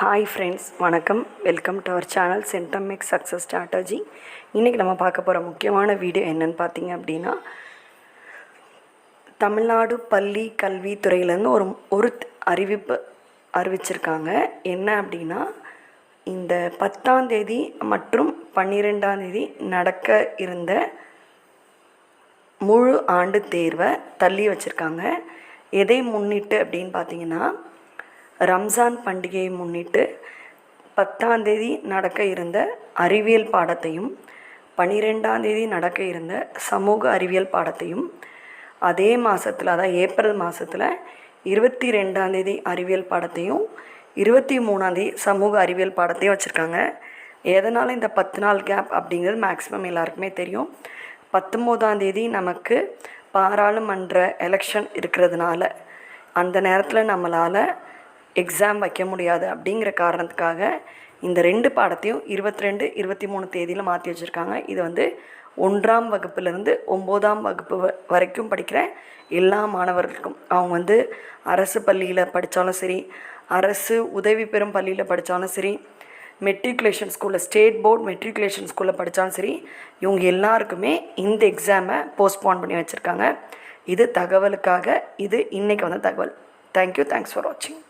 Hi friends வணக்கம். Welcome to our channel சென்டமிக் success strategy இன்றைக்கி நம்ம பார்க்க போகிற முக்கியமான வீடியோ என்னென்னு பார்த்தீங்க அப்படின்னா தமிழ்நாடு பள்ளி கல்வித்துறையிலேருந்து ஒரு ஒரு அறிவிப்பு அறிவிச்சிருக்காங்க. என்ன அப்படின்னா இந்த பத்தாம் தேதி மற்றும் பன்னிரெண்டாம் தேதி நடக்க இருந்த முழு ஆண்டு தேர்வை தள்ளி வச்சுருக்காங்க. எதை முன்னிட்டு அப்படின்னு பார்த்தீங்கன்னா ரம்ஜான் பண்டிகையை முன்னிட்டு பத்தாம் தேதி நடக்க இருந்த அறிவியல் பாடத்தையும் பன்னிரெண்டாம் தேதி நடக்க இருந்த சமூக அறிவியல் பாடத்தையும் அதே மாதத்தில் அதாவது ஏப்ரல் மாதத்தில் இருபத்தி ரெண்டாம் தேதி அறிவியல் பாடத்தையும் இருபத்தி மூணாந்தேதி சமூக அறிவியல் பாடத்தையும் வச்சுருக்காங்க. எதனால் இந்த பத்து நாள் கேப் அப்படிங்கிறது மேக்ஸிமம் எல்லாருக்குமே தெரியும். பத்தொம்போதாந்தேதி நமக்கு பாராளுமன்ற எலெக்ஷன் இருக்கிறதுனால அந்த நேரத்தில் நம்மளால் எக்ஸாம் வைக்க முடியாது அப்படிங்கிற காரணத்துக்காக இந்த ரெண்டு பாடத்தையும் இருபத்தி ரெண்டு இருபத்தி மூணு தேதியில் மாற்றி வச்சுருக்காங்க. இது வந்து ஒன்றாம் வகுப்புலேருந்து ஒம்போதாம் வகுப்பு வரைக்கும் படிக்கிற எல்லா மாணவர்களுக்கும். அவங்க வந்து அரசு பள்ளியில் படித்தாலும் சரி அரசு உதவி பெறும் பள்ளியில் படித்தாலும் சரி மெட்ரிகுலேஷன் ஸ்கூலில் ஸ்டேட் போர்ட் மெட்ரிகுலேஷன் ஸ்கூலில் படித்தாலும் சரி இவங்க எல்லாருக்குமே இந்த எக்ஸாமை போஸ்ட்போன் பண்ணி வச்சுருக்காங்க. இது தகவலுக்காக இது இன்றைக்கி வந்த தகவல். தேங்க்யூ தேங்க்ஸ் ஃபார் வாட்சிங்